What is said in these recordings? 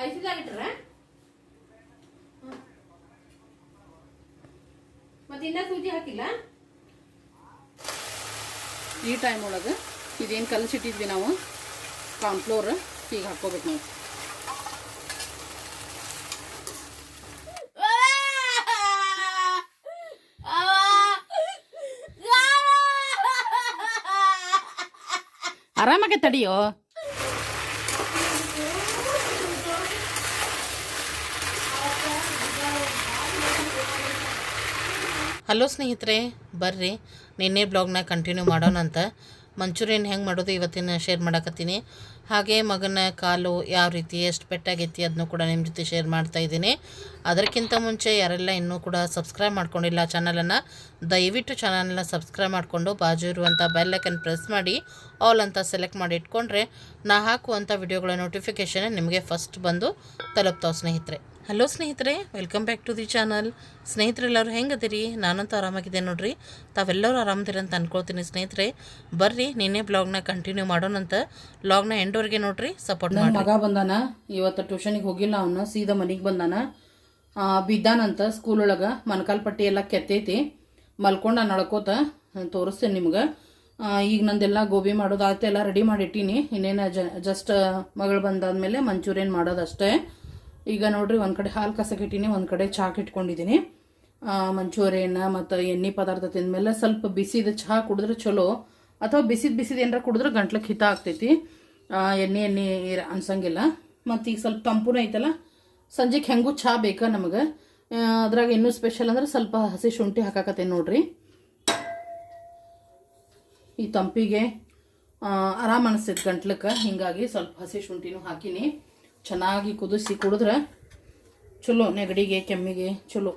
ಐಸಿದಾಗಿಟ್ರ ಮತ್ತೆ ಇನ್ನ ಸೂಜಿ ಹಾಕಿಲ್ಲ? ಈ ಟೈಮ್ ಒಳಗೆ ಇದೇನು ಕಲಸಿಟ್ಟಿದ್ವಿ ನಾವು ಕಾರ್ನ್ಫ್ಲೋರ್ ಈಗ ಹಾಕೋಬೇಕು ನಾವು. ಆರಾಮಾಗೆ ತಡಿಯೋ? ಹಲೋ ಸ್ನೇಹಿತರೆ, ಬರ್ರಿ. ನಿನ್ನೆ ಬ್ಲಾಗ್ನ ಕಂಟಿನ್ಯೂ ಮಾಡೋಣ ಅಂತ. ಮಂಚೂರಿಯನ್ ಹೆಂಗೆ ಮಾಡೋದು ಇವತ್ತಿನ ಶೇರ್ ಮಾಡಕತ್ತೀನಿ. ಹಾಗೆ ಮಗನ ಕಾಲು ಯಾವ ರೀತಿ, ಎಷ್ಟು ಪೆಟ್ಟಾಗೈತಿ ಅದನ್ನು ಕೂಡ ನಿಮ್ಮ ಜೊತೆ ಶೇರ್ ಮಾಡ್ತಾ ಇದ್ದೀನಿ. ಅದಕ್ಕಿಂತ ಮುಂಚೆ ಯಾರೆಲ್ಲ ಇನ್ನೂ ಕೂಡ ಸಬ್ಸ್ಕ್ರೈಬ್ ಮಾಡ್ಕೊಂಡಿಲ್ಲ ಚಾನಲನ್ನು ದಯವಿಟ್ಟು ಚಾನಲನ್ನ ಸಬ್ಸ್ಕ್ರೈಬ್ ಮಾಡಿಕೊಂಡು ಬಾಜು ಇರುವಂಥ ಬೆಲ್ಲೈಕನ್ ಪ್ರೆಸ್ ಮಾಡಿ ಆಲ್ ಅಂತ ಸೆಲೆಕ್ಟ್ ಮಾಡಿ ಇಟ್ಕೊಂಡ್ರೆ ನಾ ಹಾಕುವಂಥ ವಿಡಿಯೋಗಳ ನೋಟಿಫಿಕೇಷನ್ ನಿಮಗೆ ಫಸ್ಟ್ ಬಂದು ತಲುಪ್ತಾವೆ ಸ್ನೇಹಿತರೆ. ಹಲೋ ಸ್ನೇಹಿತರೆ welcome back to the channel ಸ್ನೇಹಿತರೆಲ್ಲರೂ ಹೆಂಗದಿರಿ? ನಾನಂತೂ ಆರಾಮಾಗಿದೆ ನೋಡ್ರಿ. ತಾವೆಲ್ಲರೂ ಆರಾಮದಿರಿ ಅಂತ ಅನ್ಕೊಳ್ತೀನಿ ಸ್ನೇಹಿತರೆ. ಬರ್ರಿ ನಿನ್ನೆ ಬ್ಲಾಗ್ನ ಕಂಟಿನ್ಯೂ ಮಾಡೋಣಂತ ಬ್ಲಾಗ್ನ ಎಂಡೋರ್ಗೆ ನೋಡ್ರಿ ಸಪೋರ್ಟ್ ನನ್ನ ಮಾಡಿ ಮಗ ಬಂದಾನ ಇವತ್ತು ಟ್ಯೂಷನಿಗೆ ಹೋಗಿಲ್ಲ ಅವನು ಸೀದಾ ಮನೆಗೆ ಬಂದಾನ. ಬಿದ್ದಾನಂತ ಸ್ಕೂಲ್ ಒಳಗೆ ಮೊಣಕಾಲ್ ಪಟ್ಟಿ ಎಲ್ಲ ಕೆತ್ತೈತಿ. ನಾನು ನಡ್ಕೋತ ತೋರಿಸ್ತೇನೆ ನಿಮ್ಗೆ. ಈಗ ನಂದೆಲ್ಲ ಗೋಬಿ ಮಾಡೋದು ಆಯ್ತು ಎಲ್ಲ ರೆಡಿ ಮಾಡಿಟ್ಟೀನಿ ಇನ್ನೇನು ಜಸ್ಟ್ ಮಗಳು ಬಂದಾದ್ಮೇಲೆ ಮಂಚೂರಿಯನ್ ಮಾಡೋದಷ್ಟೇ ಈಗ ನೋಡ್ರಿ, ಒಂದು ಕಡೆ ಹಾಲು ಕಸಕಿಟ್ಟೀನಿ ಒಂದು ಕಡೆ ಚಾಕ್ ಇಟ್ಕೊಂಡಿದ್ದೀನಿ ಮಂಚೂರಿಯನ್ನ ಮತ್ತು ಎಣ್ಣೆ ಪದಾರ್ಥ ತಿಂದಮೇಲೆ ಸ್ವಲ್ಪ ಬಿಸಿದ ಚಹಾ ಕುಡಿದ್ರೆ ಚಲೋ. ಅಥವಾ ಬಿಸಿದ ಬಿಸಿದ ಏನಾರ ಕುಡಿದ್ರೆ ಗಂಟ್ಲಕ್ಕೆ ಹಿತ ಆಗ್ತೈತಿ. ಎಣ್ಣೆ ಎಣ್ಣೆ ಅನ್ಸಂಗಿಲ್ಲ. ಮತ್ತು ಈಗ ಸ್ವಲ್ಪ ತಂಪುನ ಐತಲ್ಲ ಸಂಜೆಗೆ ಹೆಂಗೂ ಚಹಾ ಬೇಕಾ ನಮಗೆ? ಅದ್ರಾಗ ಇನ್ನೂ ಸ್ಪೆಷಲ್ ಅಂದ್ರೆ ಸ್ವಲ್ಪ ಹಸಿ ಶುಂಠಿ ಹಾಕಾಕತ್ತೇನೆ ನೋಡ್ರಿ. ಈ ತಂಪಿಗೆ ಆರಾಮ್ ಅನಿಸ್ತೈತೆ ಗಂಟ್ಲಕ್ಕೆ. ಹಿಂಗಾಗಿ ಸ್ವಲ್ಪ ಹಸಿ ಶುಂಠಿನೂ ಹಾಕಿನಿ. ಚೆನ್ನಾಗಿ ಕುದಿಸಿ ಕುಡಿದ್ರೆ ಚಲೋ, ನೆಗಡಿಗೆ, ಕೆಮ್ಮಿಗೆ ಚಲೋ.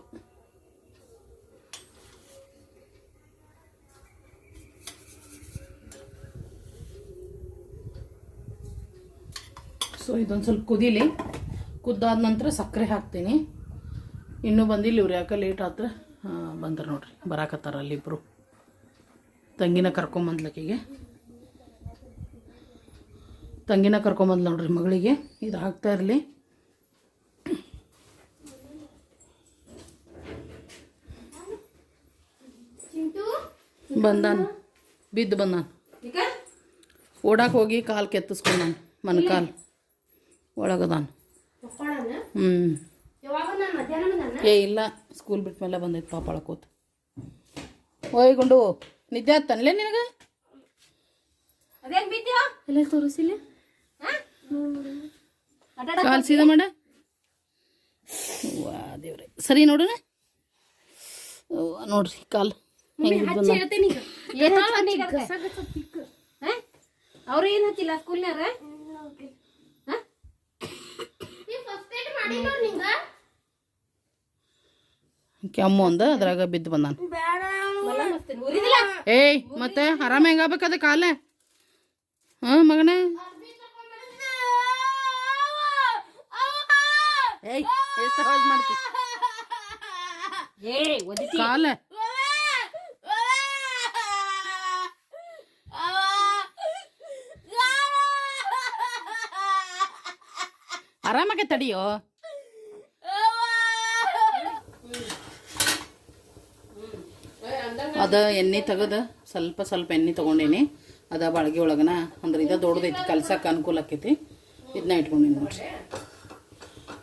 ಸೊ ಇದೊಂದು ಸ್ವಲ್ಪ ಕುದೀಲಿ. ಕುದ್ದಾದ ನಂತರ ಸಕ್ಕರೆ ಹಾಕ್ತೀನಿ. ಇನ್ನೂ ಬಂದಿಲ್ಲ ಇವ್ರು ಯಾಕೆ ಲೇಟ್ ಆತ್ರ ಬಂದ್ರೆ ನೋಡ್ರಿ, ಬರಾಕತ್ತಾರ ಅಲ್ಲಿಬ್ರು ತಂಗಿನ ಕರ್ಕೊಂಬಂದ್ಲಕ್ಕಿಗೆ ತಂಗಿನ ಕರ್ಕೊಂಬಂದ್ ನೋಡ್ರಿ ಮಗಳಿಗೆ. ಇದು ಹಾಕ್ತಾ ಇರಲಿ. ಬಂದಾನ. ಬಿದ್ದು ಬಂದಾನ. ಓಡಾಕೆ ಓಡಾಕ್ ಹೋಗಿ ಕಾಲು ಕೆತ್ತಿಸ್ಕೊಂಡಾನ ಕಾಲು. ಒಳಗದಾನ. ಹ್ಞೂ ಯಾವಾಗ ನಾನು ಮಧ್ಯಾಹ್ನ ಏ ಇಲ್ಲ. ಸ್ಕೂಲ್ ಬಿಟ್ಟ ಮೇಲೆ ಬಂದೈತೆ ಪಾಪ ಒಳಕೋತ ಓಯ್ ಗುಂಡು. ನಿದ್ದೆ ಆತನ್ಲೇ ನಿನಗೆ? ಅದೇನು ಬಿದ್ದ್ಯಾ ಎಲ್ಲ ತೋರಿಸಿಲ್ಲ ಕಾಲ್ ಸೀದಾ ಮಾಡ. ವಾ ದೇವ್ರೆ. ಸರಿ ನೋಡೋಣ ನೋಡ್ರಿ ಕಾಲ್ ಬಂದ ಅವ್ರು ಏನ್ ಸ್ಕೂಲ್ನಾರ ಕೆಮ್ಮು ಅಂದ ಅದ್ರಾಗ ಬಿದ್ದು ಬಂದಾನ. ಉರಿದಿಲ್ಲ? ಏಯ್ ಮತ್ತೆ ಆರಾಮ ಹೆಂಗಾಗ್ಬೇಕಾದ ಕಾಲ? ಹಾಂ ಮಗನೇ? ಏಯ್ ಎಷ್ಟು ಅವಾಜ್ ಮಾಡ್ತಿ? ಏ ಒದಿತಿ. ಕಾಲ. ಆರಾಮಾಗೆ ತಡಿಯೋ. ಅದ ಎಣ್ಣೆ ತೆಗೆದು ಸ್ವಲ್ಪ ಸ್ವಲ್ಪ ಎಣ್ಣೆ ತೊಗೊಂಡೇನಿ. ಅದ ಬಾಳ್ಗೆ ಒಳಗನ ಅಂದ್ರೆ ಇದ ದೊಡ್ಡದೈತಿ ಕಲ್ಸಕ್ಕೆ ಅನುಕೂಲ ಆಕೈತಿ. ಇದನ್ನ ಇಟ್ಕೊಂಡೀನಿ ನೋಡ್ರಿ.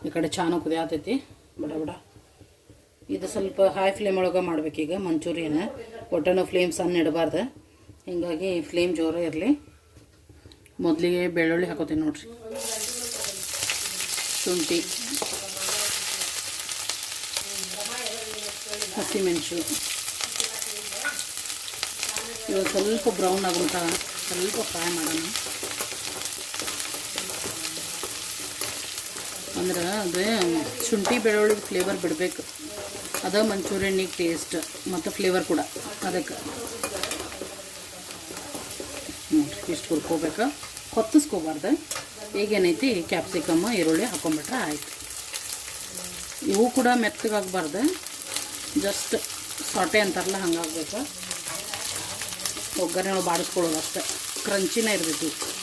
ಈ ಕಡೆ ಚಾನು ಕುದಿಯಾತೈತಿ ಬಡ ಬಡ. ಇದು ಸ್ವಲ್ಪ ಹೈ ಫ್ಲೇಮ್ ಒಳಗೆ ಮಾಡ್ಬೇಕೀಗ ಮಂಚೂರಿಯನ್ನು. ಒಟ್ಟನು ಫ್ಲೇಮ್ ಸಣ್ಣ ಇಡಬಾರ್ದು. ಹೀಗಾಗಿ ಫ್ಲೇಮ್ ಜೋರ ಇರಲಿ. ಮೊದಲಿಗೆ ಬೆಳ್ಳುಳ್ಳಿ ಹಾಕೋತೀನಿ ನೋಡ್ರಿ. ಶುಂಠಿ. ಹಸಿಮೆಣಸು. ಇವಾಗ ಸ್ವಲ್ಪ ಬ್ರೌನ್ ಆಗುಂಟ ಸ್ವಲ್ಪ ಫ್ರೈ ಮಾಡೋಣ. ಅಂದ್ರೆ ಅದು ಶುಂಠಿ ಬೆಳ್ಳುಳ್ಳಿ ಫ್ಲೇವರ್ ಬಿಡಬೇಕು. ಅದ ಮಂಚೂರಿಯನ್ನಿಗೆ ಟೇಸ್ಟ್ ಮತ್ತು ಫ್ಲೇವರ್ ಕೂಡ ಅದಕ್ಕೆ. ನೋಡಿರಿ, ಇಷ್ಟು ಹುರ್ಕೋಬೇಕು. ಹೊತ್ತಿಸ್ಕೋಬಾರ್ದು. ಈಗೇನೈತಿ? ಕ್ಯಾಪ್ಸಿಕಮ್ ಈರುಳ್ಳಿ ಹಾಕೊಂಬಿಟ್ರೆ ಆಯ್ತು. ಇವು ಕೂಡ ಮೆತ್ತಗಾಗಬಾರ್ದು. ಜಸ್ಟ್ ಸಾಟೆ ಅಂತಾರಲ್ಲ, ಹಂಗಾಗಬೇಕು. ಒಗ್ಗರಣೆ ಬಾಡಿಸ್ಕೊಳ್ಳೋದು ಅಷ್ಟೆ. ಕ್ರಂಚಿನೇ ಇರಬೇಕು.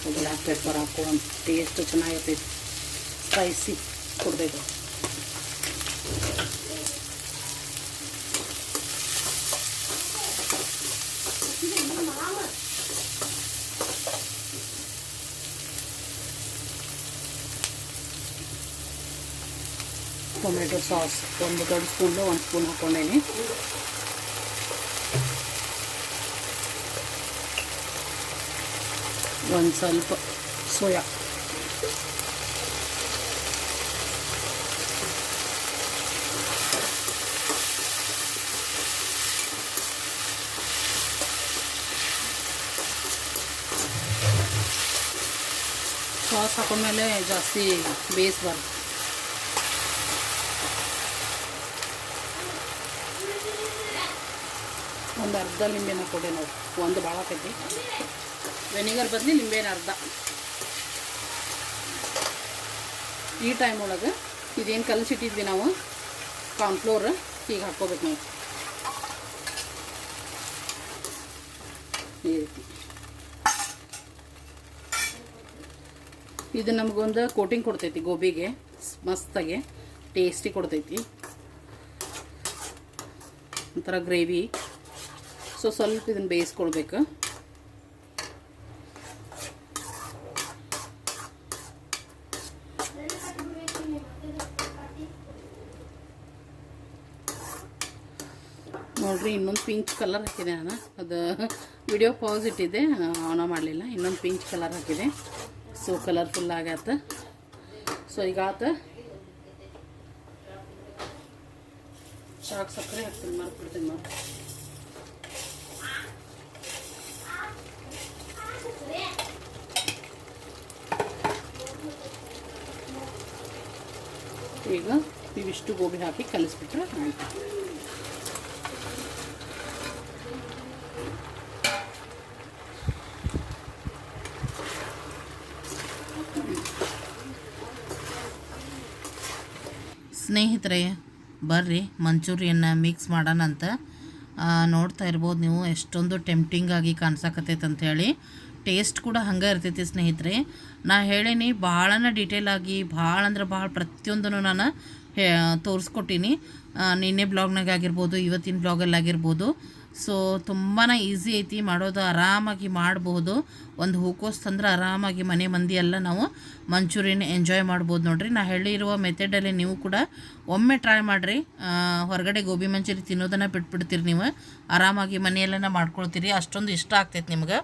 ಸ್ವಲ್ಪ ಬ್ಲ್ಯಾಕ್ ಪೆಪ್ಪರ್ ಹಾಕ್ಕೊಂಡು ಟೇಸ್ಟ್ ಚೆನ್ನಾಗಿರ್ತೈತಿ ಸ್ಪೈಸಿ ಕೊಡಬೇಕು ಟೊಮೆಟೊ ಸಾಸ್ ಒಂದು ದೊಡ್ಡ ಸ್ಪೂನ್ಲು ಒಂದು ಸ್ಪೂನ್ ಹಾಕ್ಕೊಂಡೇನಿ ಒಂದು ಸ್ವಲ್ಪ ಸೋಯಾ. ಸಾಸ್ ಹಾಕೊಂಡ್ಮೇಲೆ ಜಾಸ್ತಿ ಬೇಯಿಸ್ಬಾರ್ದು. ಒಂದು ಅರ್ಧ ಲಿಂಬೆನ ಕೊಡೆ ನೋಡಿ. ಒಂದು ಭಾಳ ಆಕೈತಿ. ವೆನಿಗರ್ ಬದಲಿ ನಿಂಬೆನ ಅರ್ಧ. ಈ ಟೈಮ್ ಒಳಗೆ ಇದೇನು ಕಲಸಿಟ್ಟಿದ್ವಿ ನಾವು? ಕಾರ್ನ್ಫ್ಲೋರ್ ಈಗ ಹಾಕ್ಕೋಬೇಕು ನಾವು. ಇದು ನಮಗೊಂದು ಕೋಟಿಂಗ್ ಕೊಡ್ತೈತಿ ಗೋಬಿಗೆ. ಮಸ್ತಾಗಿ ಟೇಸ್ಟಿ ಕೊಡ್ತೈತಿ. ಒಂಥರ ಗ್ರೇವಿ ಸೊ ಸ್ವಲ್ಪ ಇದನ್ನು ಬೇಯಿಸ್ಕೊಳ್ಬೇಕು ನೋಡ್ರಿ ಇನ್ನೊಂದು ಪಿಂಕ್ ಕಲರ್ ಹಾಕಿದೆ ನಾನು. ಅದು ವಿಡಿಯೋ ಪಾಸ್ ಇಟ್ಟಿದ್ದೆ. ಆನ ಮಾಡಲಿಲ್ಲ. ಇನ್ನೊಂದು ಪಿಂಕ್ ಕಲರ್ ಹಾಕಿದೆ. ಸೊ ಕಲರ್ಫುಲ್ ಆಗತ್ತ. ಸೊ ಈಗ ಆತ ಶಾಕ್ ಸಕ್ಕರೆ ಹಾಕ್ತೀನಿ. ಮಾಡ್ಬಿಡ್ತೀನಿ ಮಾ ಈಗ ಇವಿಷ್ಟು ಗೋಬಿ ಹಾಕಿ ಕಲಿಸ್ಬಿಟ್ರೆ ಆಯಿತು. ಸ್ನೇಹಿತರೆ, ಬರ್ರಿ ಮಂಚೂರಿಯನ್ನು ಮಿಕ್ಸ್ ಮಾಡೋಣ ಅಂತ. ನೋಡ್ತಾ ಇರ್ಬೋದು ನೀವು, ಎಷ್ಟೊಂದು ಟೆಂಪ್ಟಿಂಗ್ ಆಗಿ ಕಾಣಿಸಕತ್ತೈತೆ ಅಂಥೇಳಿ ಟೇಸ್ಟ್ ಕೂಡ ಹಂಗೆ ಇರ್ತೈತಿ ಸ್ನೇಹಿತರೆ. ನಾ ಹೇಳೀನಿ ಭಾಳನ ಡೀಟೇಲ್ ಆಗಿ ಭಾಳ ಅಂದ್ರೆ ಭಾಳ ಪ್ರತಿಯೊಂದನ್ನು ನಾನು ಹೇ, ತೋರಿಸ್ಕೊಟ್ಟೀನಿ. ನಿನ್ನೆ ಬ್ಲಾಗ್ನಾಗ ಆಗಿರ್ಬೋದು, ಇವತ್ತಿನ ಬ್ಲಾಗಲ್ಲಿ ಆಗಿರ್ಬೋದು ಸೊ ತುಂಬಾ ಈಸಿ ಐತಿ, ಮಾಡೋದು ಆರಾಮಾಗಿ ಮಾಡಬಹುದು ಒಂದು ಹೂಕೋಸ್ ತಂದ್ರೆ ಆರಾಮಾಗಿ ಮನೆ ಮಂದಿ ಎಲ್ಲ ನಾವು ಮಂಚೂರಿಯನ್ ಎಂಜಾಯ್ ಮಾಡ್ಬೋದು ನೋಡಿರಿ. ನಾ ಹೇಳಿರುವ ಮೆಥಡಲ್ಲಿ ನೀವು ಕೂಡ ಒಮ್ಮೆ ಟ್ರೈ ಮಾಡಿರಿ. ಹೊರಗಡೆ ಗೋಬಿ ಮಂಚೂರಿ ತಿನ್ನೋದನ್ನು ಬಿಟ್ಬಿಡ್ತೀರಿ ನೀವು. ಆರಾಮಾಗಿ ಮನೆಯಲ್ಲೇನ ಮಾಡ್ಕೊಳ್ತೀರಿ. ಅಷ್ಟೊಂದು ಇಷ್ಟ ಆಗ್ತೈತೆ ನಿಮ್ಗೆ.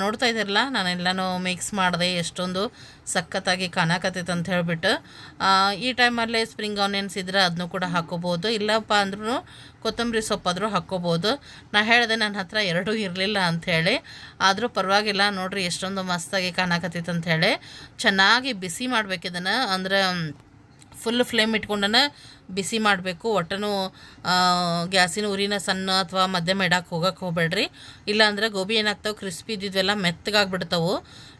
ನೋಡ್ತಾ ಇದ್ದೀರಲ್ಲ, ನಾನೆಲ್ಲನೂ ಮಿಕ್ಸ್ ಮಾಡಿದೆ ಎಷ್ಟೊಂದು ಸಖತ್ತಾಗಿ ಕಾಣಕತ್ತೈತೆ ಅಂತ ಹೇಳ್ಬಿಟ್ಟು. ಈ ಟೈಮಲ್ಲೇ ಸ್ಪ್ರಿಂಗ್ ಆನಿಯನ್ಸ್ ಇದ್ರೆ ಅದನ್ನು ಕೂಡ ಹಾಕೋಬೋದು. ಇಲ್ಲಪ್ಪ ಅಂದ್ರೂ ಕೊತ್ತಂಬರಿ ಸೊಪ್ಪಾದರೂ ಹಾಕ್ಕೋಬೋದು ನಾ ಹೇಳಿದೆ ನನ್ನ ಹತ್ರ ಎರಡೂ ಇರಲಿಲ್ಲ ಅಂಥೇಳಿ ಆದರೂ ಪರವಾಗಿಲ್ಲ, ನೋಡಿರಿ ಎಷ್ಟೊಂದು ಮಸ್ತಾಗಿ ಕಾಣಕತ್ತೈತೆ ಅಂಥೇಳಿ ಚೆನ್ನಾಗಿ ಬಿಸಿ ಮಾಡ್ಬೇಕು ಅಂದರೆ ಅಂದ್ರೆ ಫುಲ್ ಫ್ಲೇಮ್ ಇಟ್ಕೊಂಡನ ಬಿಸಿ ಮಾಡಬೇಕು. ಒಟ್ಟನು ಗ್ಯಾಸಿನ ಉರಿನ ಸಣ್ಣ ಅಥವಾ ಮಧ್ಯಮ ಇಡಕ್ಕೆ ಹೋಗಕ್ಕೆ ಹೋಗ್ಬೇಡ್ರಿ. ಇಲ್ಲಾಂದರೆ ಗೋಬಿ ಏನಾಗ್ತಾವೆ? ಕ್ರಿಸ್ಪಿ ಇದ್ದಿದ್ವೆಲ್ಲ ಮೆತ್ತಗಾಗ್ಬಿಡ್ತಾವೆ.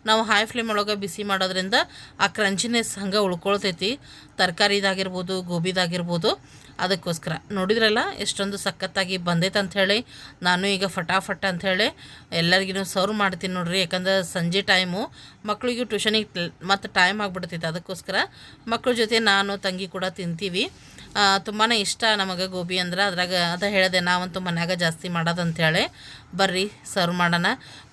ನಾವು ಹೈ ಫ್ಲೇಮ್ ಒಳಗೆ ಬಿಸಿ ಮಾಡೋದ್ರಿಂದ ಆ ಕ್ರಂಚಿನೆಸ್ ಹಂಗೆ ಉಳ್ಕೊಳ್ತೈತಿ. ತರಕಾರಿದಾಗಿರ್ಬೋದು, ಗೋಬಿದಾಗಿರ್ಬೋದು. ಅದಕ್ಕೋಸ್ಕರ. ನೋಡಿದ್ರಲ್ಲ, ಎಷ್ಟೊಂದು ಸಖತ್ತಾಗಿ ಬಂದೈತೆ ಅಂಥೇಳಿ ನಾನು ಈಗ ಫಟಾಫಟ್ ಅಂಥೇಳಿ ಎಲ್ಲರಿಗೂ ಸರ್ವ್ ಮಾಡ್ತೀನಿ ನೋಡ್ರಿ. ಯಾಕಂದ್ರೆ ಸಂಜೆ ಟೈಮು ಮಕ್ಕಳಿಗೂ ಟ್ಯೂಷನಿಗೆ ಮತ್ತು ಟೈಮ್ ಆಗಿಬಿಡ್ತೈತೆ ಅದಕ್ಕೋಸ್ಕರ ಮಕ್ಕಳ ಜೊತೆ ನಾನು, ತಂಗಿ ಕೂಡ ತಿಂತೀವಿ. ತುಂಬಾ ಇಷ್ಟ ನಮಗೆ ಗೋಬಿ ಅಂದ್ರೆ. ಅದ್ರಾಗ ಅದ ಹೇಳಿದೆ ನಾವಂತೂ ಮನ್ಯಾಗ ಜಾಸ್ತಿ ಮಾಡೋದು ಅಂಥೇಳಿ ಬರ್ರಿ ಸರ್ವ್ ಮಾಡೋಣ.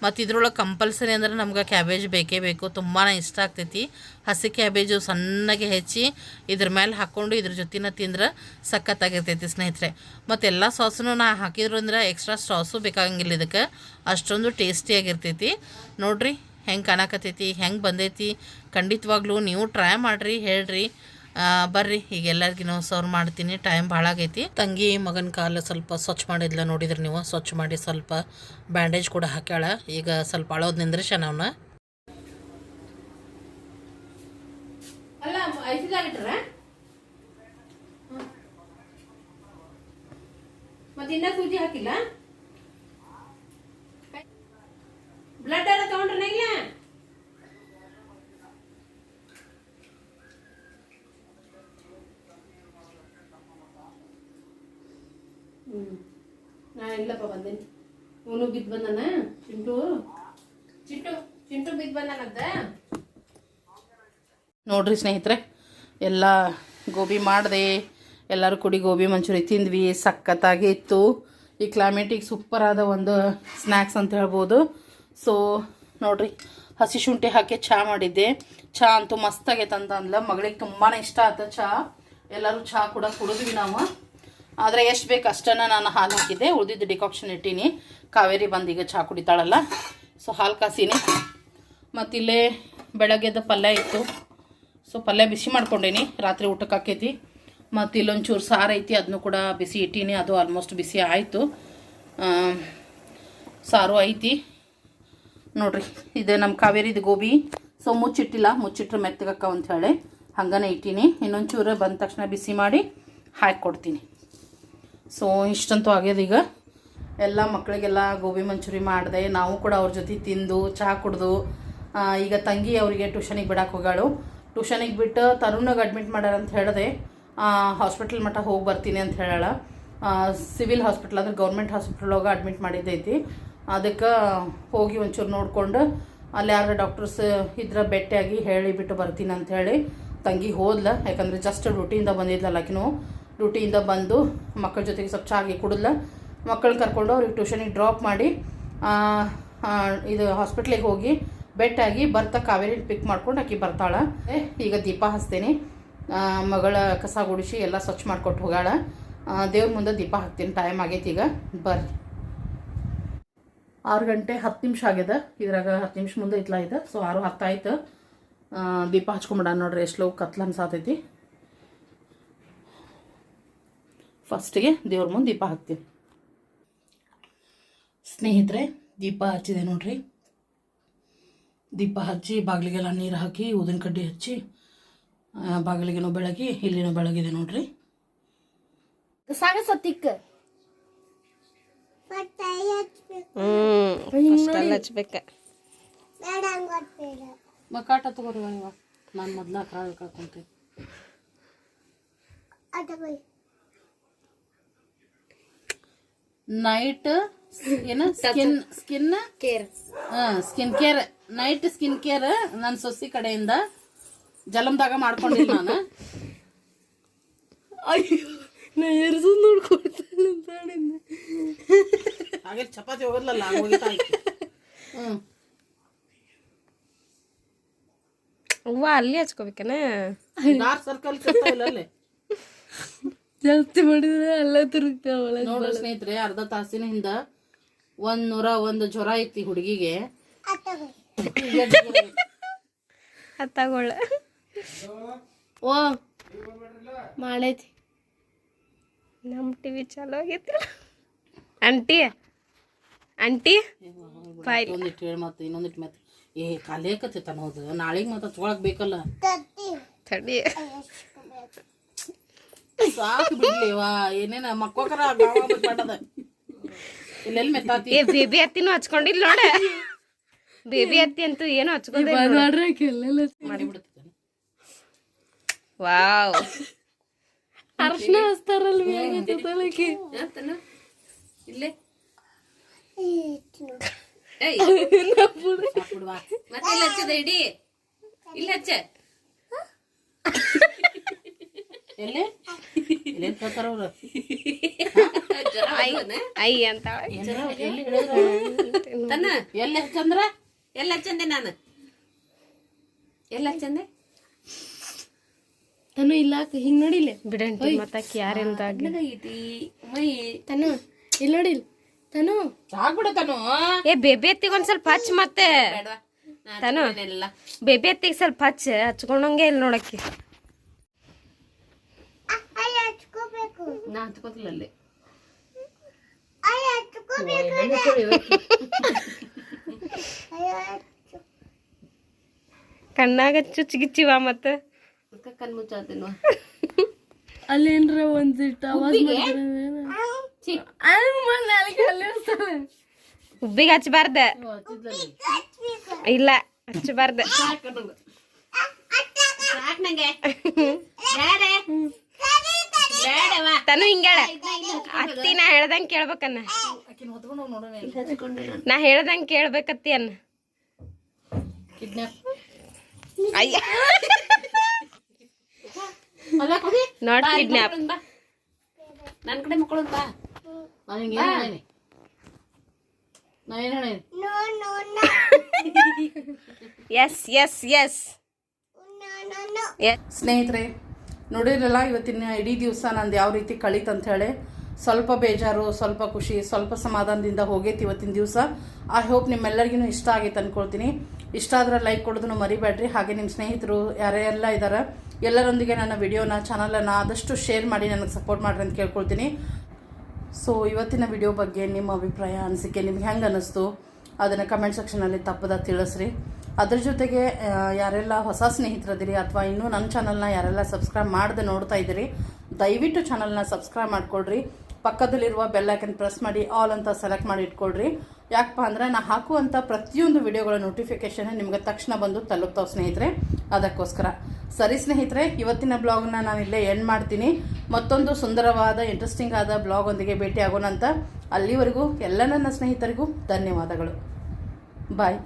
ಮತ್ತು ಇದ್ರೊಳಗೆ ಕಂಪಲ್ಸರಿ ಅಂದ್ರೆ ನಮ್ಗೆ ಕ್ಯಾಬೇಜ್ ಬೇಕೇ ಬೇಕು. ತುಂಬಾ ಇಷ್ಟ ಆಗ್ತೈತಿ. ಹಸಿ ಕ್ಯಾಬೇಜು ಸಣ್ಣಗೆ ಹೆಚ್ಚಿ ಇದ್ರ ಮೇಲೆ ಹಾಕ್ಕೊಂಡು ಇದ್ರ ಜೊತೆನ ತಿಂದ್ರೆ ಸಖತ್ತಾಗಿರ್ತೈತಿ ಸ್ನೇಹಿತರೆ. ಮತ್ತು ಎಲ್ಲ ಸಾಸನ್ನು ನಾ ಹಾಕಿದ್ರು ಅಂದ್ರೆ ಎಕ್ಸ್ಟ್ರಾ ಸಾಸು ಬೇಕಾಗಂಗಿಲ್ಲ ಇದಕ್ಕೆ. ಅಷ್ಟೊಂದು ಟೇಸ್ಟಿಯಾಗಿರ್ತೈತಿ ನೋಡಿರಿ, ಹೆಂಗೆ ಕಾಣಕತ್ತೈತಿ, ಹೆಂಗೆ ಬಂದೈತಿ. ಖಂಡಿತವಾಗ್ಲೂ ನೀವು ಟ್ರೈ ಮಾಡಿರಿ, ಹೇಳ್ರಿ. ಬರ್ರಿ, ಈಗ ಎಲ್ಲರಿಗಿನ ಸರ್ವ್ ಮಾಡ್ತೀನಿ. ಟೈಮ್ ಭಾಳ ಆಗೈತಿ. ತಂಗಿ ಮಗನ ಕಾಲ ಸ್ವಲ್ಪ ಸ್ವಚ್ಛ ಮಾಡಿದ್ಲ ನೋಡಿದ್ರಿ ನೀವು. ಸ್ವಚ್ಛ ಮಾಡಿ ಸ್ವಲ್ಪ ಬ್ಯಾಂಡೇಜ್ ಕೂಡ ಹಾಕ್ಯಾಳ. ಈಗ ಸ್ವಲ್ಪ ಅಳೋದು ನಿಂದ್ರಿಸ ಅವನ್ನ ಹಾಕಿಲ್ಲ? ಬ್ಲಡ್ ಎಲ್ಲ ತಗೊಂಡ್ರನ ನಂಗೆ ಇಲ್ಲಪ್ಪ ಬಂದೆ ಇವನು ಬಿದ್ದು ಬಂದನ? ಚಿಂಟು? ಚಿಂಟು ಚಿಂಟು ಬಿದ್ದು ಬಂದಾನಂತ. ನೋಡ್ರಿ ಸ್ನೇಹಿತರೆ, ಎಲ್ಲ ಗೋಬಿ ಮಾಡಿದೆ. ಎಲ್ಲರೂ ಕುಡಿ ಗೋಬಿ ಮಂಚೂರಿ ತಿಂದ್ವಿ. ಸಖತ್ತಾಗಿ ಇತ್ತು. ಈ ಕ್ಲೈಮೇಟಿಗೆ ಸೂಪರ್ ಆದ ಒಂದು ಸ್ನ್ಯಾಕ್ಸ್ ಅಂತ ಹೇಳ್ಬೋದು. ಸೊ ನೋಡ್ರಿ, ಹಸಿ ಶುಂಠಿ ಹಾಕಿ ಚಹಾ ಮಾಡಿದ್ದೆ. ಚಹಾ ಅಂತೂ ಮಸ್ತಾಗೈತೆ ಅಂತ ಅಂದ್ಲ. ಮಗಳಿಗೆ ತುಂಬಾ ಇಷ್ಟ ಆಯ್ತು ಚಹಾ ಎಲ್ಲರೂ ಚಹಾ ಕೂಡ ಕುಡಿದ್ವಿ ನಾವು. ಆದರೆ ಎಷ್ಟು ಬೇಕು ಅಷ್ಟನ್ನು ನಾನು ಹಾಲು ಹಾಕಿದ್ದೆ. ಉಳಿದಿದ್ದು ಡಿಕಾಕ್ಷನ್ ಇಟ್ಟೀನಿ. ಕಾವೇರಿ ಬಂದು ಈಗ ಚಹಾ ಕುಡಿತಾಳಲ್ಲ. ಸೊ ಹಾಲು ಕಾಸೀನಿ. ಮತ್ತಿಲ್ಲೇ ಬೆಳಗ್ಗೆದ ಪಲ್ಯ ಇತ್ತು. ಸೊ ಪಲ್ಯ ಬಿಸಿ ಮಾಡ್ಕೊಂಡೇನಿ. ರಾತ್ರಿ ಊಟಕ್ಕೆ ಹಾಕೈತಿ. ಮತ್ತು ಇಲ್ಲೊಂಚೂರು ಸಾರು ಐತಿ ಅದನ್ನು ಕೂಡ ಬಿಸಿ ಇಟ್ಟೀನಿ. ಅದು ಆಲ್ಮೋಸ್ಟ್ ಬಿಸಿ ಆಯಿತು. ಸಾರು ಐತಿ. ನೋಡ್ರಿ, ಇದು ನಮ್ಮ ಕಾವೇರಿದು ಗೋಬಿ. ಸೊ ಮುಚ್ಚಿಟ್ಟಿಲ್ಲ. ಮುಚ್ಚಿಟ್ರೆ ಮೆತ್ತಗಕ್ಕ ಅಂತ ಹೇಳಿ. ಹಂಗನೇ ಇಟ್ಟೀನಿ. ಇನ್ನೊಂಚೂರು ಬಂದ ತಕ್ಷಣ ಬಿಸಿ ಮಾಡಿ ಹಾಕಿ ಕೊಡ್ತೀನಿ ಸೊ, ಇಷ್ಟಂತೂ ಆಗ್ಯದ ಈಗ. ಎಲ್ಲ ಮಕ್ಕಳಿಗೆಲ್ಲ ಗೋಬಿ ಮಂಚೂರಿ ಮಾಡಿದೆ. ನಾವು ಕೂಡ ಅವ್ರ ಜೊತೆ ತಿಂದು, ಚಹಾ ಕುಡ್ದು. ಈಗ ತಂಗಿ ಅವರಿಗೆ ಟ್ಯೂಷನಿಗೆ ಬಿಡಕ್ಕೆ ಹೋಗಾಳು ಟ್ಯೂಷನಿಗೆ ಬಿಟ್ಟು ತರುಣಗೆ ಅಡ್ಮಿಟ್ ಮಾಡ್ಯಾರ ಅಂತ ಹೇಳಿದೆ. ಹಾಸ್ಪಿಟಲ್ ಮಟ್ಟ ಹೋಗಿ ಬರ್ತೀನಿ ಅಂತ ಹೇಳಾಳ ಸಿವಿಲ್ ಹಾಸ್ಪಿಟ್ಲ್ ಅಂದ್ರೆ ಗೌರ್ಮೆಂಟ್ ಹೋಗಿ ಅಡ್ಮಿಟ್ ಮಾಡಿದ್ದೈತಿ. ಅದಕ್ಕೆ ಹೋಗಿ ಒಂಚೂರು ನೋಡ್ಕೊಂಡು ಅಲ್ಲಿ ಯಾರು ಡಾಕ್ಟರ್ಸ್ ಇದ್ರ ಭೇಟಿಯಾಗಿ ಹೇಳಿಬಿಟ್ಟು ಬರ್ತೀನಿ ಅಂತ ಹೇಳಿ ತಂಗಿ ಹೋದ್ಲ. ಯಾಕಂದರೆ ಜಸ್ಟ್ ಡ್ಯೂಟಿಯಿಂದ ಬಂದಿದ್ಲಲ್ಲ ಆಕಿನು. ಡ್ಯೂಟಿಯಿಂದ ಬಂದು ಮಕ್ಕಳ ಜೊತೆಗೆ ಸ್ವಲ್ಪ ಚಾಗಿ ಕುಡಿದ್ಲ. ಮಕ್ಕಳನ್ನ ಕರ್ಕೊಂಡು ಅವ್ರಿಗೆ ಟ್ಯೂಷನಿಗೆ ಡ್ರಾಪ್ ಮಾಡಿ ಇದು ಹಾಸ್ಪಿಟ್ಲಿಗೆ ಹೋಗಿ ಬೆಟ್ಟಾಗಿ ಬರ್ತಾ ಕಾವೇರಿ ಪಿಕ್ ಮಾಡ್ಕೊಂಡು ಆಕಿ ಬರ್ತಾಳೆ. ಈಗ ದೀಪ ಹಚ್ತೀನಿ. ಮಗಳ ಕಸ ಗುಡಿಸಿ ಎಲ್ಲ ಸ್ವಚ್ಛ ಮಾಡ್ಕೊಟ್ಟು ಹೋಗಾಳ ದೇವ್ರ ಮುಂದೆ ದೀಪ ಹಾಕ್ತೀನಿ ಟೈಮ್ ಆಗೈತಿ ಈಗ. ಬರ್ರಿ. ಆರು ಗಂಟೆ ಹತ್ತು ನಿಮಿಷ ಆಗ್ಯದ. ಇದ್ರಾಗ ಹತ್ತು ನಿಮಿಷ ಮುಂದೆ ಇತ್ಲ ಇದೆ. ಸೊ ಆರು ಹತ್ತಾಯ್ತು. ದೀಪ ಹಚ್ಕೊಂಬಿಡ ನೋಡ್ರಿ. ಎಷ್ಟು ಲೋ ಕತ್ಲ ಅನ್ಸಾತೈತಿ. ಫಸ್ಟಿಗೆ ದೇವ್ರ ಮುಂದೆ ದೀಪ ಹಾಕ್ತೀನಿ ಸ್ನೇಹಿತರೆ ದೀಪ ಹಚ್ಚಿದೆ ನೋಡ್ರಿ. ದೀಪ ಹಚ್ಚಿ ಬಾಗಿಲಿಗೆಲ್ಲ ನೀರು ಹಾಕಿ ಊದಿನ ಕಡ್ಡಿ ಹಚ್ಚಿ ಆ, ಬಾಗಿಲಿಗೆನೂ ಬೆಳಗಿ ಇಲ್ಲಿನೂ ಬೆಳಗಿದೆ ನೋಡ್ರಿ. ಸಾಗ ಸತ್ತಿಕ್ ಹಚ್ಬೇಕ. ಮಕಾಟ ತಗೋರಿ ನಾನು ಮೊದ್ಲ ಕಾಳು ಕಾಕೊಂತೀನಿ ನೈಟ್ ಏನ? Skin skin care skin care night skin care ನನ್ನ ಸೊಸಿ ಕಡೆಯಿಂದ ಜಲಮ್ದಾಗ ಮಾಡ್ಕೊಂಡಿಲ್ಲ ನಾನು. ನಾ ಎರ್ಸು ನೋಡ್ಕೊಳ್ತಾನೆ ಹಾಗೆ ಚಪಾತಿ ಹೋಗಲ್ಲ ಹ್ಮ್. ಅವ್ವ ಅಲ್ಲಿ ಹಚ್ಕೋಬೇಕನ? ಡಾರ್ಕ್ ಸರ್ಕಲ್ ಇಲ್ಲ ಅಲ್ಲೇ? ಜಾಸ್ತಿ ಮಾಡಿದ್ರೆ ಎಲ್ಲ ತಿರುಗ್ತಾವಲ್ಲ ನೋಡ್ರಿ ಸ್ನೇಹಿತರೆ ಅರ್ಧ ತಾಸಿನ ಹಿಂದ ಒಂದ್ ನೂರ ಒಂದು ಜ್ವರ ಐತಿ ಹುಡುಗಿಗೆ. ಹತ್ತಾಗೊಳ್ಳ ಓ. ಮಾಡೈತಿ ನಮ್ಮ ಟಿವಿ ಚಾಲು ಆಗೈತಿ ಆಂಟಿ ಆಂಟಿ ಬಾಯ್ ಒಂದಿಟ್ಟು ಹೇಳಿ ಮತ್ತೆ ಇನ್ನೊಂದಿಟ್ಟು ಮತ್ತೆ ಏ ಕಾಲೇಕತ್ತೆ ತನೋದು ಅನ್ನೋದು ನಾಳೆಗೆ ಮತ್ತೆ ತಗೊಳಕ್ ಬೇಕಲ್ಲ. ತಡಿ. ಸಾಕು ಬಿಡ್ಲಿವಾ ಏನೇನ ಮಕ್ಕೋಕರ ಗಾವ ಬಿಟ್ಬಿಟ್ಟದ ಇಲ್ಲೆಲ್ಲಿ ಮೆತ್ತಾತಿ? ಏ ಬೇಬಿ ಹತ್ತಿನೂ ಹಚ್ಕೊಂಡಿಲ್ಲ ನೋಡ. ಬೇಬಿ ಹತ್ತಿ ಅಂತೂ ಏನು ಹಚ್ಕೊಂಡೆ ಮಾಡ್ರೆ ಕೆಲ್ಲೆಲ್ಲ ಮಾಡಿಬಿಡ್ತೈತೆ ವಾವ್. ಅರ್ಶನ ಹಚ್ತಾರಲ್ಲ ಇಲ್ಲೇ. ಬಿಡ್ವಾ ಮತ್ತೆ ಇಲ್ಲ ಹಚ್ಚದ ಇಡಿ? ಇಲ್ಲ ಹಚ್ಚ. ಎಲ್ಲಿ? ಎಲ್ಲಿ ಕೇಳ್ತಾರ ಅವ್ರು? ಐ ಅಂತ ಎಲ್ಲಿ ತನ್ನ? ಎಲ್ಲಿ ಹಚ್ಚಂದ್ರ? ಎಲ್ಲ ಹಚ್ಚಂದೆ ನಾನು? ಎಲ್ಲ ಹಚ್ಚಂದೆ? ತನು ಇಲ್ಲ ಹಿಂಗ್ ನೋಡಿಲ್ಲ. ಬಿಡಂಟಿ ಮತ್ತಾಕಿ ಯಾರಿಂದ ಇಟಿ ಮೈ. ತನು ಇಲ್ಲಿ ನೋಡಿಲ್ ತನು. ಆಗ್ಬಿಡ ತನು. ಏ ಬೇಬಿ ಹತ್ತಿಗೆ ಒಂದ್ ಸ್ವಲ್ಪ ಹಚ್ ಮತ್ತೆ. ತನು ಎಲ್ಲ. ಬೇಬಿ ಹತ್ತಿಗೆ ಸ್ವಲ್ಪ ಹಚ್ಚ ಹಚ್ಕೊಂಡಂಗೆ ಇಲ್ಲ ನೋಡಕ್ಕಿ. ನಾ ಹಚ್ಕೋತಿಲ್ಲ ಅಲ್ಲಿ. ಕಣ್ಣಾಗ ಚುಚ್ಚಿಗಿಚ್ಚಿವ ಮತ್ತೆ. ಅದಕ್ಕೆ ಕಣ್ ಮುಚ್ಚಾತೇನು ಅಲ್ಲೇನ್ರ ಒಂದಿಟ್ಟು ಮಾಡ್ತಾರೆ ಉಬ್ಬಿಗೆ ಹಚ್ಚಬಾರ್ದ ಇಲ್ಲ ಹಚ್ಚಬಾರ್ದ ಸಾಕ್ ನಂಗೆ. ತನು ಹಿಂಗ್ಯಾಳ ಅತ್ತಿ ನಾ ಹೇಳ್ದಂಗ್ ಕೇಳ್ಬೇಕನ್ನ. ನಾ ಹೇಳ್ದಂಗ್ ಕೇಳ್ಬೇಕತ್ತಿ ಅನ್ನ. ಕಿಡ್ನಾಪ್ ಅಯ್ಯ. ನೋಡ್ ಕಿಡ್ನಾಪ್ ಬಾ ನನ್ನ ಕಡೆ ಮಕ್ಕಳು ಬಾ. ನಾನು ಹಿಂಗೆ ಏನು ಹೇಳೀನಿ? ನಾ ಏನು ಹೇಳೀನಿ? ಎಸ್ ಎಸ್ ಎಸ್ ಎಸ್ ಸ್ನೇಹಿತರೆ ನೋಡಿರಲ್ಲ ಇವತ್ತಿನ ಇಡೀ ದಿವಸ ನಂದು ಯಾವ ರೀತಿ ಕಳೀತು ಅಂತ ಹೇಳಿ ಸ್ವಲ್ಪ ಬೇಜಾರು, ಸ್ವಲ್ಪ ಖುಷಿ, ಸ್ವಲ್ಪ ಸಮಾಧಾನದಿಂದ ಹೋಗೈತಿ ಇವತ್ತಿನ ದಿವಸ. ಐ ಹೋಪ್ ನಿಮ್ಮೆಲ್ಲರಿಗೂ ಇಷ್ಟ ಆಗೈತೆ ಅಂದ್ಕೊಳ್ತೀನಿ ಇಷ್ಟ ಆದರೆ ಲೈಕ್ ಕೊಡೋದನ್ನು ಮರಿಬೇಡ್ರಿ. ಹಾಗೆ ನಿಮ್ಮ ಸ್ನೇಹಿತರು ಯಾರೆಲ್ಲ ಇದ್ದಾರೆ ಎಲ್ಲರೊಂದಿಗೆ ನನ್ನ ವಿಡಿಯೋನ ಚಾನಲನ್ನು ಆದಷ್ಟು ಶೇರ್ ಮಾಡಿ ನನಗೆ ಸಪೋರ್ಟ್ ಮಾಡ್ರಿ ಅಂತ ಕೇಳ್ಕೊಳ್ತೀನಿ. ಸೊ ಇವತ್ತಿನ ವಿಡಿಯೋ ಬಗ್ಗೆ ನಿಮ್ಮ ಅಭಿಪ್ರಾಯ, ಅನಿಸಿಕೆ ನಿಮ್ಗೆ ಹೆಂಗೆ ಅನ್ನಿಸ್ತು? ಅದನ್ನು ಕಮೆಂಟ್ ಸೆಕ್ಷನಲ್ಲಿ ತಪ್ಪದ ತಿಳಿಸ್ರಿ. ಅದ್ರ ಜೊತೆಗೆ ಯಾರೆಲ್ಲ ಹೊಸ ಸ್ನೇಹಿತರದಿರಿ ಅಥವಾ ಇನ್ನೂ ನನ್ನ ಚಾನಲ್ನ ಯಾರೆಲ್ಲ ಸಬ್ಸ್ಕ್ರೈಬ್ ಮಾಡದೆ ನೋಡ್ತಾ ಇದ್ದೀರಿ, ದಯವಿಟ್ಟು ಚಾನಲ್ನ ಸಬ್ಸ್ಕ್ರೈಬ್ ಮಾಡ್ಕೊಳ್ರಿ. ಪಕ್ಕದಲ್ಲಿರುವ ಬೆಲ್ ಐಕನ್ ಪ್ರೆಸ್ ಮಾಡಿ ಆಲ್ ಅಂತ ಸೆಲೆಕ್ಟ್ ಮಾಡಿ ಇಟ್ಕೊಳ್ರಿ. ಯಾಕಪ್ಪ ಅಂದರೆ ನಾ ಹಾಕುವಂಥ ಪ್ರತಿಯೊಂದು ವಿಡಿಯೋಗಳ ನೋಟಿಫಿಕೇಶನ್ ನಿಮಗೆ ತಕ್ಷಣ ಬಂದು ತಲುಪ್ತಾವೆ ಸ್ನೇಹಿತರೆ. ಅದಕ್ಕೋಸ್ಕರ. ಸರಿ ಸ್ನೇಹಿತರೆ, ಇವತ್ತಿನ ಬ್ಲಾಗ್ನ ನಾನು ಇಲ್ಲೇ ಎಂಡ್ ಮಾಡ್ತೀನಿ. ಮತ್ತೊಂದು ಸುಂದರವಾದ ಇಂಟ್ರೆಸ್ಟಿಂಗ್ ಆದ ಬ್ಲಾಗ್ ಒಂದಿಗೆ ಭೇಟಿ ಆಗೋಣ ಅಂತ ಅಲ್ಲಿವರೆಗೂ ಎಲ್ಲ ನನ್ನ ಸ್ನೇಹಿತರಿಗೂ ಧನ್ಯವಾದಗಳು. ಬಾಯ್